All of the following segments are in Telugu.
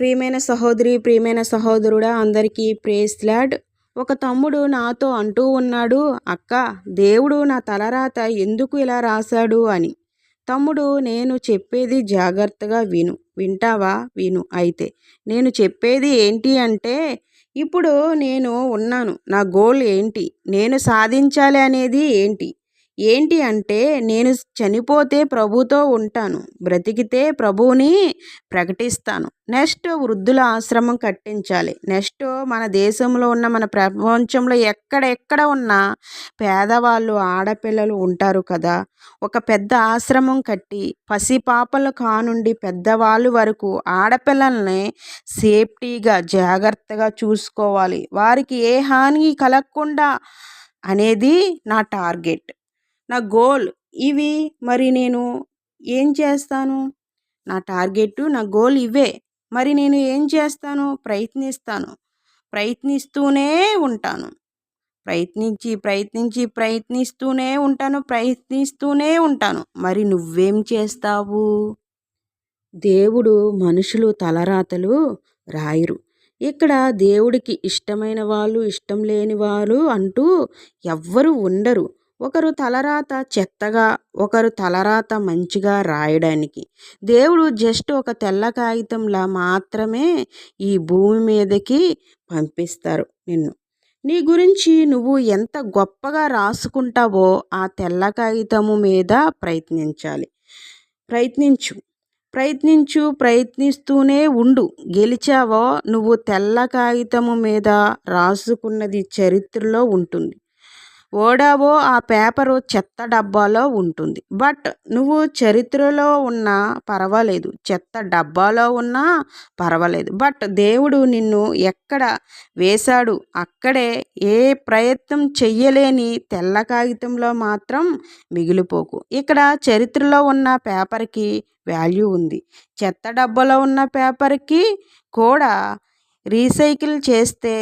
ప్రియమైన సహోదరి ప్రియమైన సహోదరుడా అందరికీ ప్రేస్ లాడ్. ఒక తమ్ముడు నాతో అంటూ ఉన్నాడు అక్క దేవుడు నా తలరాత ఎందుకు ఇలా రాశాడు? అని. తమ్ముడు నేను చెప్పేది జాగ్రత్తగా విను. వింటావా? విను. అయితే నేను చెప్పేది ఏంటి అంటే ఇప్పుడు నేను ఉన్నాను. నా గోల్ ఏంటి? నేను సాధించాలి అనేది ఏంటి? ఏంటి అంటే నేను చనిపోతే ప్రభుతో ఉంటాను బ్రతికితే ప్రభువుని ప్రకటిస్తాను. నెక్స్ట్ వృద్ధుల ఆశ్రమం కట్టించాలి. నెక్స్ట్ మన దేశంలో ఉన్న మన ప్రపంచంలో ఎక్కడెక్కడ ఉన్న పేదవాళ్ళు ఆడపిల్లలు ఉంటారు కదా. ఒక పెద్ద ఆశ్రమం కట్టి పసిపాపలు కానుండి పెద్దవాళ్ళు వరకు ఆడపిల్లల్ని సేఫ్టీగా జాగ్రత్తగా చూసుకోవాలి. వారికి ఏ హాని కలగకుండా అనేది నా టార్గెట్. నా గోల్ ఇవి మరి నేను ఏం చేస్తాను? నా టార్గెట్ నా గోల్ ఇవే మరి నేను ఏం చేస్తాను ప్రయత్నిస్తాను. ప్రయత్నిస్తూనే ఉంటాను. ప్రయత్నించి ప్రయత్నించి ప్రయత్నిస్తూనే ఉంటాను ప్రయత్నిస్తూనే ఉంటాను. మరి నువ్వేం చేస్తావు? దేవుడు మనుషులు తలరాతలు రాయరు. ఇక్కడ దేవుడికి ఇష్టమైన వాళ్ళు ఇష్టం లేని వాళ్ళు అంటూ ఎవ్వరు ఉండరు. ఒకరు తలరాత చెత్తగా ఒకరు తలరాత మంచిగా రాయడానికి. దేవుడు జస్ట్ ఒక తెల్ల కాగితంలా మాత్రమే ఈ భూమి మీదకి పంపిస్తారు నిన్ను. నీ గురించి నువ్వు ఎంత గొప్పగా రాసుకుంటావో ఆ తెల్ల కాగితము మీద ప్రయత్నించాలి. ప్రయత్నించు. ప్రయత్నించు ప్రయత్నిస్తూనే ఉండు. గెలిచావో నువ్వు తెల్ల కాగితము మీద రాసుకున్నది చరిత్రలో ఉంటుంది. ఓడావో ఆ పేపరు చెత్త డబ్బాలో ఉంటుంది. బట్ నువ్వు చరిత్రలో ఉన్నా పర్వాలేదు. చెత్త డబ్బాలో ఉన్నా పర్వాలేదు. బట్ దేవుడు నిన్ను ఎక్కడ వేశాడు అక్కడే ఏ ప్రయత్నం చెయ్యలేని తెల్ల కాగితంలో మాత్రం మిగిలిపోకు. ఇక్కడ చరిత్రలో ఉన్న పేపర్కి వాల్యూ ఉంది. చెత్త డబ్బాలో ఉన్న పేపర్కి కూడా రీసైకిల్ చేస్తే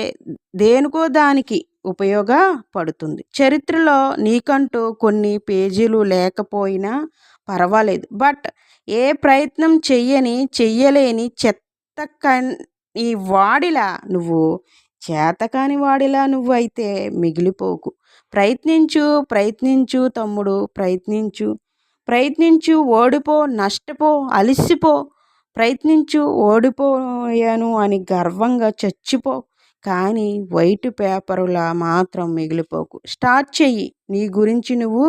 దేనికో దానికి ఉపయోగపడుతుంది చరిత్రలో నీకంటూ కొన్ని పేజీలు లేకపోయినా పర్వాలేదు. బట్ ఏ ప్రయత్నం చెయ్యని చెయ్యలేని చెత్త ఈ వాడిలా నువ్వు చేతకాని వాడిలా నువ్వు అయితే మిగిలిపోకు. ప్రయత్నించు ప్రయత్నించు తమ్ముడు ప్రయత్నించు. ప్రయత్నించు ఓడిపో నష్టపో అలిసిపో. ప్రయత్నించు ఓడిపోయాను అని గర్వంగా చచ్చిపో. కానీ వైట్ పేపర్లా మాత్రం మిగిలిపోకు. స్టార్ట్ చెయ్యి. నీ గురించి నువ్వు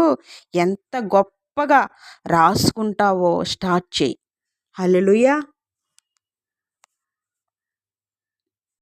ఎంత గొప్పగా రాసుకుంటావో స్టార్ట్ చెయ్యి. హల్లెలూయా!